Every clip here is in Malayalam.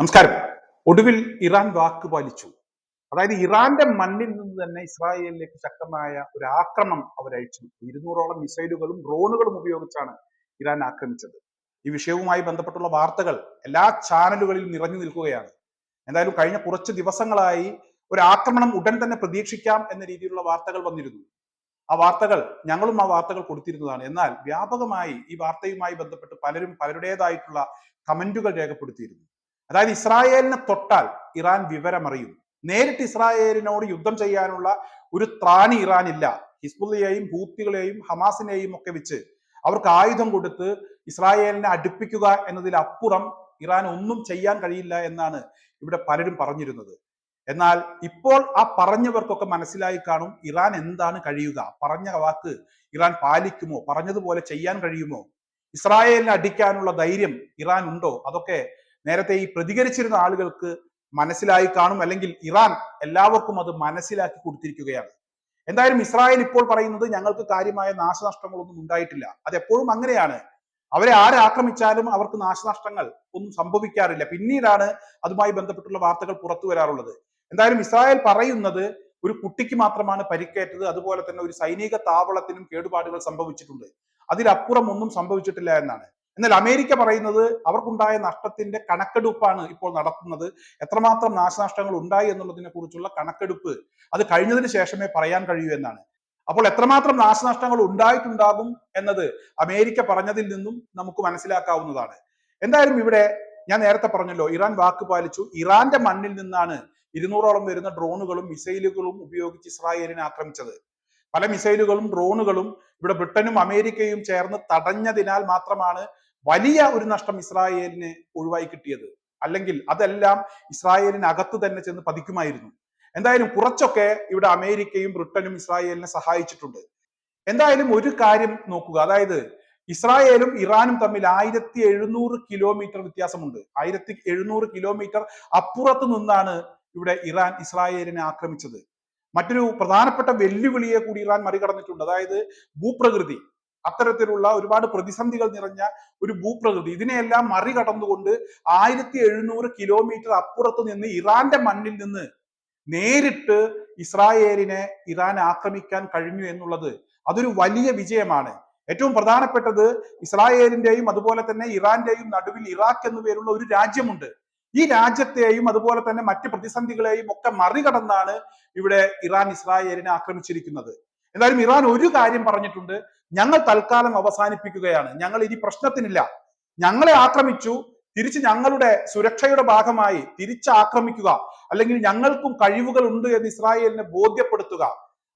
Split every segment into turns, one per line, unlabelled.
നമസ്കാരം. ഒടുവിൽ ഇറാൻ വാക്ക് പാലിച്ചു. അതായത് ഇറാന്റെ മണ്ണിൽ നിന്ന് തന്നെ ഇസ്രായേലിലേക്ക് ശക്തമായ ഒരു ആക്രമണം അവരയച്ചു ഇരുന്നൂറോളം മിസൈലുകളും ഡ്രോണുകളും ഉപയോഗിച്ചാണ് ഇറാൻ ആക്രമിച്ചത്. ഈ വിഷയവുമായി ബന്ധപ്പെട്ടുള്ള വാർത്തകൾ എല്ലാ ചാനലുകളിലും നിറഞ്ഞു നിൽക്കുകയാണ്. എന്തായാലും കഴിഞ്ഞ കുറച്ച് ദിവസങ്ങളായി ഒരു ആക്രമണം ഉടൻ തന്നെ പ്രതീക്ഷിക്കാം എന്ന രീതിയിലുള്ള വാർത്തകൾ വന്നിരുന്നു. ആ വാർത്തകൾ ഞങ്ങളും ആ വാർത്തകൾ കൊടുത്തിരുന്നതാണ്. എന്നാൽ വ്യാപകമായി ഈ വാർത്തയുമായി ബന്ധപ്പെട്ട് പലരും പലരുടേതായിട്ടുള്ള കമന്റുകൾ രേഖപ്പെടുത്തിയിരുന്നു. അതായത് ഇസ്രായേലിനെ തൊട്ടാൽ ഇറാൻ വിവരമറിയും. നേരിട്ട് ഇസ്രായേലിനോട് യുദ്ധം ചെയ്യാനുള്ള ഒരു ത്രാണി ഇല്ല ഹിസ്ബുള്ളയെയും ഹൂത്തികളെയും ഹമാസിനെയും ഒക്കെ വെച്ച് അവർക്ക് ആയുധം കൊടുത്ത് ഇസ്രായേലിനെ അടുപ്പിക്കുക എന്നതിലപ്പുറം ഇറാൻ ഒന്നും ചെയ്യാൻ കഴിയില്ല എന്നാണ് ഇവിടെ പലരും പറഞ്ഞിരുന്നത്. എന്നാൽ ഇപ്പോൾ ആ പറഞ്ഞവർക്കൊക്കെ മനസ്സിലായി കാണും ഇറാൻ എന്താണ് കഴിയുക? പറഞ്ഞ വാക്ക് ഇറാൻ പാലിക്കുമോ? പറഞ്ഞതുപോലെ ചെയ്യാൻ കഴിയുമോ? ഇസ്രായേലിനെ അടിക്കാനുള്ള ധൈര്യം ഇറാൻ ഉണ്ടോ? അതൊക്കെ നേരത്തെ ഈ പ്രതികരിച്ചിരുന്ന ആളുകൾക്ക് മനസ്സിലായി കാണും അല്ലെങ്കിൽ ഇറാൻ എല്ലാവർക്കും അത് മനസ്സിലാക്കി കൊടുത്തിരിക്കുകയാണ്. എന്തായാലും ഇസ്രായേൽ ഇപ്പോൾ പറയുന്നത് ഞങ്ങൾക്ക് കാര്യമായ നാശനഷ്ടങ്ങളൊന്നും ഉണ്ടായിട്ടില്ല. അത് എപ്പോഴും അങ്ങനെയാണ്. അവരെ ആരെ ആക്രമിച്ചാലും അവർക്ക് നാശനഷ്ടങ്ങൾ ഒന്നും സംഭവിക്കാറില്ല. പിന്നീടാണ് അതുമായി ബന്ധപ്പെട്ടുള്ള വാർത്തകൾ പുറത്തു വരാറുള്ളത്. എന്തായാലും ഇസ്രായേൽ പറയുന്നത് ഒരു കുട്ടിക്ക് മാത്രമാണ് പരിക്കേറ്റത്. അതുപോലെ തന്നെ ഒരു സൈനിക താവളത്തിനും കേടുപാടുകൾ സംഭവിച്ചിട്ടുണ്ട്. അതിലപ്പുറം ഒന്നും സംഭവിച്ചിട്ടില്ല എന്നാണ്. എന്നാൽ അമേരിക്ക പറയുന്നത് അവർക്കുണ്ടായ നഷ്ടത്തിന്റെ കണക്കെടുപ്പാണ് ഇപ്പോൾ നടത്തുന്നത്. എത്രമാത്രം നാശനഷ്ടങ്ങൾ ഉണ്ടായി എന്നുള്ളതിനെ കുറിച്ചുള്ള കണക്കെടുപ്പ് അത് കഴിഞ്ഞതിന് ശേഷമേ പറയാൻ കഴിയൂ എന്നാണ്. അപ്പോൾ എത്രമാത്രം നാശനഷ്ടങ്ങൾ ഉണ്ടായിട്ടുണ്ടാകും എന്നത് അമേരിക്ക പറഞ്ഞതിൽ നിന്നും നമുക്ക് മനസ്സിലാക്കാവുന്നതാണ്. എന്തായാലും ഇവിടെ ഞാൻ നേരത്തെ പറഞ്ഞല്ലോ ഇറാൻ വാക്ക് പാലിച്ചു. ഇറാന്റെ മണ്ണിൽ നിന്നാണ് ഇരുന്നൂറോളം വരുന്ന ഡ്രോണുകളും മിസൈലുകളും ഉപയോഗിച്ച് ഇസ്രായേലിനെ ആക്രമിച്ചത്. പല മിസൈലുകളും ഡ്രോണുകളും ഇവിടെ ബ്രിട്ടനും അമേരിക്കയും ചേർന്ന് തടഞ്ഞതിനാൽ മാത്രമാണ് വലിയ ഒരു നഷ്ടം ഇസ്രായേലിന് ഒഴിവായി കിട്ടിയത്. അല്ലെങ്കിൽ അതെല്ലാം ഇസ്രായേലിന് അകത്ത് തന്നെ ചെന്ന് പതിക്കുമായിരുന്നു. എന്തായാലും കുറച്ചൊക്കെ ഇവിടെ അമേരിക്കയും ബ്രിട്ടനും ഇസ്രായേലിനെ സഹായിച്ചിട്ടുണ്ട്. എന്തായാലും ഒരു കാര്യം നോക്കുക. അതായത് ഇസ്രായേലും ഇറാനും തമ്മിൽ ആയിരത്തി എഴുന്നൂറ് കിലോമീറ്റർ വ്യത്യാസമുണ്ട്. ആയിരത്തി എഴുന്നൂറ് കിലോമീറ്റർ അപ്പുറത്ത് നിന്നാണ് ഇവിടെ ഇറാൻ ഇസ്രായേലിനെ ആക്രമിച്ചത്. മറ്റൊരു പ്രധാനപ്പെട്ട വെല്ലുവിളിയെ കൂടി ഇറാൻ മറികടന്നിട്ടുണ്ട്. അതായത് ഭൂപ്രകൃതി. അത്തരത്തിലുള്ള ഒരുപാട് പ്രതിസന്ധികൾ നിറഞ്ഞ ഒരു ഭൂപ്രകൃതി. ഇതിനെയെല്ലാം മറികടന്നുകൊണ്ട് ആയിരത്തി എഴുന്നൂറ് കിലോമീറ്റർ അപ്പുറത്ത് നിന്ന് ഇറാന്റെ മണ്ണിൽ നിന്ന് നേരിട്ട് ഇസ്രായേലിനെ ഇറാൻ ആക്രമിക്കാൻ കഴിഞ്ഞു എന്നുള്ളത് അതൊരു വലിയ വിജയമാണ്. ഏറ്റവും പ്രധാനപ്പെട്ടത് ഇസ്രായേലിന്റെയും അതുപോലെ തന്നെ ഇറാന്റെയും നടുവിൽ ഇറാഖ് എന്നു പേരുള്ള ഒരു രാജ്യമുണ്ട്. ഈ രാജ്യത്തെയും അതുപോലെ തന്നെ മറ്റ് പ്രതിസന്ധികളെയും ഒക്കെ മറികടന്നാണ് ഇവിടെ ഇറാൻ ഇസ്രായേലിനെ ആക്രമിച്ചിരിക്കുന്നത്. എന്തായാലും ഇറാൻ ഒരു കാര്യം പറഞ്ഞിട്ടുണ്ട്. ഞങ്ങൾ തൽക്കാലം അവസാനിപ്പിക്കുകയാണ്. ഞങ്ങൾ ഇനി പ്രശ്നത്തിനില്ല. ഞങ്ങളെ ആക്രമിച്ചു. തിരിച്ച് ഞങ്ങളുടെ സുരക്ഷയുടെ ഭാഗമായി തിരിച്ച് ആക്രമിക്കുക. അല്ലെങ്കിൽ ഞങ്ങൾക്കും കഴിവുകൾ ഉണ്ട് എന്ന് ഇസ്രായേലിനെ ബോധ്യപ്പെടുത്തുക.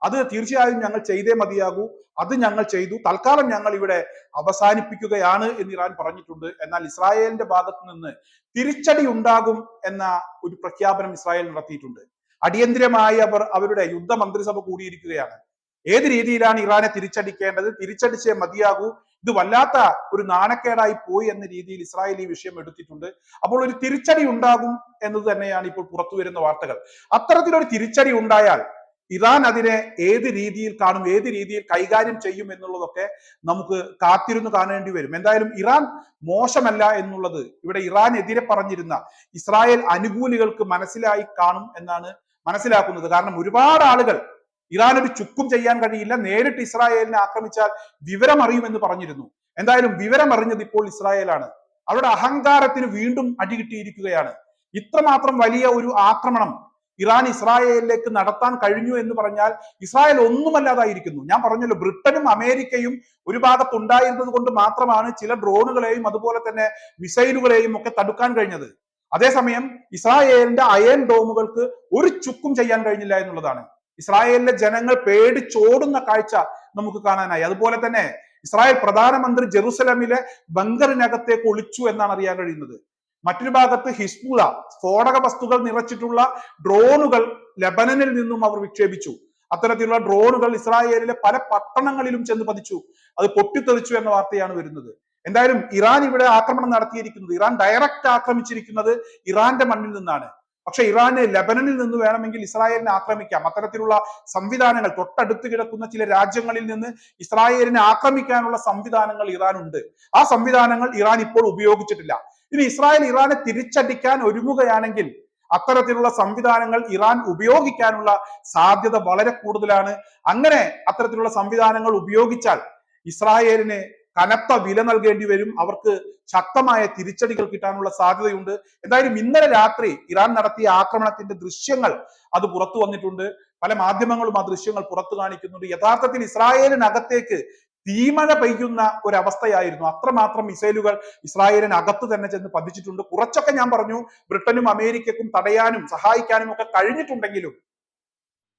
അത് തീർച്ചയായും ഞങ്ങൾ ചെയ്തേ മതിയാകൂ. അത് ഞങ്ങൾ ചെയ്തു. തൽക്കാലം ഞങ്ങൾ ഇവിടെ അവസാനിപ്പിക്കുകയാണ് എന്ന് ഇറാൻ പറഞ്ഞിട്ടുണ്ട്. എന്നാൽ ഇസ്രായേലിന്റെ ഭാഗത്ത് നിന്ന് തിരിച്ചടി ഉണ്ടാകും എന്ന ഒരു പ്രഖ്യാപനം ഇസ്രായേൽ നടത്തിയിട്ടുണ്ട്. അടിയന്തിരമായി അവർ അവരുടെ യുദ്ധ മന്ത്രിസഭ കൂടിയിരിക്കുകയാണ്. ഏത് രീതിയിലാണ് ഇറാനെ തിരിച്ചടിക്കേണ്ടത്? തിരിച്ചടിച്ചേ മതിയാകൂ. ഇത് വല്ലാത്ത ഒരു നാണക്കേടായി പോയി എന്ന രീതിയിൽ ഇസ്രായേൽ ഈ വിഷയം എടുത്തിട്ടുണ്ട്. അപ്പോൾ ഒരു തിരിച്ചടി ഉണ്ടാകും എന്നത് തന്നെയാണ് ഇപ്പോൾ പുറത്തു വരുന്ന വാർത്തകൾ. അത്തരത്തിലൊരു തിരിച്ചടി ഉണ്ടായാൽ ഇറാൻ അതിനെ ഏത് രീതിയിൽ കാണും ഏത് രീതിയിൽ കൈകാര്യം ചെയ്യും എന്നുള്ളതൊക്കെ നമുക്ക് കാത്തിരുന്നു കാണേണ്ടി വരും. എന്തായാലും ഇറാൻ മോശമല്ല എന്നുള്ളത് ഇവിടെ ഇറാനെതിരെ പറഞ്ഞിരുന്ന ഇസ്രായേൽ അനുകൂലികൾക്ക് മനസ്സിലായി കാണും എന്നാണ് മനസ്സിലാക്കുന്നത്. കാരണം ഒരുപാട് ആളുകൾ ഇറാൻ ഒരു ചുക്കും ചെയ്യാൻ കഴിയില്ല. നേരിട്ട് ഇസ്രായേലിനെ ആക്രമിച്ചാൽ വിവരം അറിയുമെന്ന് പറഞ്ഞിരുന്നു. എന്തായാലും വിവരം അറിഞ്ഞത് ഇപ്പോൾ ഇസ്രായേലാണ്. അവരുടെ അഹങ്കാരത്തിന് വീണ്ടും അടികിട്ടിയിരിക്കുകയാണ് ഇത്രമാത്രം വലിയ ഒരു ആക്രമണം ഇറാൻ ഇസ്രായേലിലേക്ക് നടത്താൻ കഴിഞ്ഞു എന്ന് പറഞ്ഞാൽ ഇസ്രായേൽ ഒന്നുമല്ലാതായിരിക്കുന്നു. ഞാൻ പറഞ്ഞല്ലോ ബ്രിട്ടനും അമേരിക്കയും ഒരു ഭാഗത്ത് ഉണ്ടായിരുന്നത് കൊണ്ട് മാത്രമാണ് ചില ഡ്രോണുകളെയും അതുപോലെ തന്നെ മിസൈലുകളെയും ഒക്കെ തടുക്കാൻ കഴിഞ്ഞത്. അതേസമയം ഇസ്രായേലിന്റെ അയൺ ഡോമുകൾക്ക് ഒരു ചുക്കും ചെയ്യാൻ കഴിഞ്ഞില്ല എന്നുള്ളതാണ്. ഇസ്രായേലിലെ ജനങ്ങൾ പേടിച്ചോടുന്ന കാഴ്ച നമുക്ക് കാണാനായി. അതുപോലെ തന്നെ ഇസ്രായേൽ പ്രധാനമന്ത്രി ജെറുസലമിലെ ബങ്കറിനകത്തേക്ക് ഒളിച്ചു എന്നാണ് അറിയാൻ കഴിയുന്നത്. മറ്റൊരു ഭാഗത്ത് ഹിസ്ബുള സ്ഫോടക വസ്തുക്കൾ നിറച്ചിട്ടുള്ള ഡ്രോണുകൾ ലബനനിൽ നിന്നും അവർ വിക്ഷേപിച്ചു. അത്തരത്തിലുള്ള ഡ്രോണുകൾ ഇസ്രായേലിലെ പല പട്ടണങ്ങളിലും ചെന്ന് പതിച്ചു. അത് പൊട്ടിത്തെറിച്ചു എന്ന വാർത്തയാണ് വരുന്നത്. എന്തായാലും ഇറാൻ ഇവിടെ ആക്രമണം നടത്തിയിരിക്കുന്നത്. ഇറാൻ ഡയറക്റ്റ് ആക്രമിച്ചിരിക്കുന്നത് ഇറാന്റെ മണ്ണിൽ നിന്നാണ്. പക്ഷെ ഇറാന് ലെബനനിൽ നിന്ന് വേണമെങ്കിൽ ഇസ്രായേലിനെ ആക്രമിക്കാം. അത്തരത്തിലുള്ള സംവിധാനങ്ങൾ തൊട്ടടുത്ത് കിടക്കുന്ന ചില രാജ്യങ്ങളിൽ നിന്ന് ഇസ്രായേലിനെ ആക്രമിക്കാനുള്ള സംവിധാനങ്ങൾ ഇറാനുണ്ട്. ആ സംവിധാനങ്ങൾ ഇറാൻ ഇപ്പോൾ ഉപയോഗിച്ചിട്ടില്ല. ഇനി ഇസ്രായേൽ ഇറാനെ തിരിച്ചടിക്കാൻ ഒരുങ്ങുകയാണെങ്കിൽ അത്തരത്തിലുള്ള സംവിധാനങ്ങൾ ഇറാൻ ഉപയോഗിക്കാനുള്ള സാധ്യത വളരെ കൂടുതലാണ്. അങ്ങനെ അത്തരത്തിലുള്ള സംവിധാനങ്ങൾ ഉപയോഗിച്ചാൽ ഇസ്രായേലിന് കനത്ത വില നൽകേണ്ടി വരും. അവർക്ക് ശക്തമായ തിരിച്ചടികൾ കിട്ടാനുള്ള സാധ്യതയുണ്ട്. എന്തായാലും ഇന്നലെ രാത്രി ഇറാൻ നടത്തിയ ആക്രമണത്തിന്റെ ദൃശ്യങ്ങൾ അത് പുറത്തു വന്നിട്ടുണ്ട്. പല മാധ്യമങ്ങളും ആ ദൃശ്യങ്ങൾ പുറത്തു കാണിക്കുന്നുണ്ട്. യഥാർത്ഥത്തിൽ ഇസ്രായേലിനകത്തേക്ക് തീമഴ പെയ്യുന്ന ഒരവസ്ഥയായിരുന്നു. അത്രമാത്രം മിസൈലുകൾ ഇസ്രായേലിനകത്ത് തന്നെ ചെന്ന് പതിച്ചിട്ടുണ്ട്. കുറച്ചൊക്കെ ഞാൻ പറഞ്ഞു ബ്രിട്ടനും അമേരിക്കക്കും തടയാനും സഹായിക്കാനും ഒക്കെ കഴിഞ്ഞിട്ടുണ്ടെങ്കിലും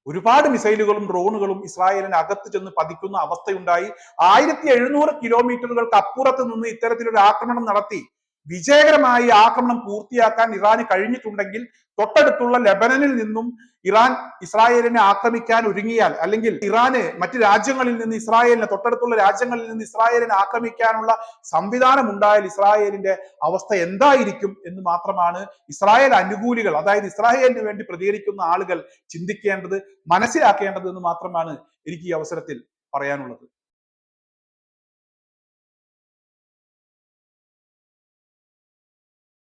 ഒരുപാട് മിസൈലുകളും ഡ്രോണുകളും ഇസ്രായേലിന് അകത്ത് ചെന്ന് പതിക്കുന്ന അവസ്ഥയുണ്ടായി. ആയിരത്തി എഴുന്നൂറ് കിലോമീറ്ററുകൾക്ക് അപ്പുറത്ത് നിന്ന് ഇത്തരത്തിലൊരു ആക്രമണം നടത്തി. വിജയകരമായി ആക്രമണം പൂർത്തിയാക്കാൻ ഇറാന് കഴിഞ്ഞിട്ടുണ്ടെങ്കിൽ തൊട്ടടുത്തുള്ള ലെബനനിൽ നിന്നും ഇറാൻ ഇസ്രായേലിനെ ആക്രമിക്കാൻ ഒരുങ്ങിയാൽ അല്ലെങ്കിൽ ഇറാന് മറ്റ് രാജ്യങ്ങളിൽ നിന്ന് ഇസ്രായേലിനെ തൊട്ടടുത്തുള്ള രാജ്യങ്ങളിൽ നിന്ന് ഇസ്രായേലിനെ ആക്രമിക്കാനുള്ള സംവിധാനം ഉണ്ടായാൽ ഇസ്രായേലിന്റെ അവസ്ഥ എന്തായിരിക്കും എന്ന് മാത്രമാണ് ഇസ്രായേൽ അനുകൂലികൾ അതായത് ഇസ്രായേലിന് വേണ്ടി പ്രതികരിക്കുന്ന ആളുകൾ ചിന്തിക്കേണ്ടത് മനസ്സിലാക്കേണ്ടത് എന്ന് മാത്രമാണ് എനിക്ക് ഈ അവസരത്തിൽ പറയാനുള്ളത്.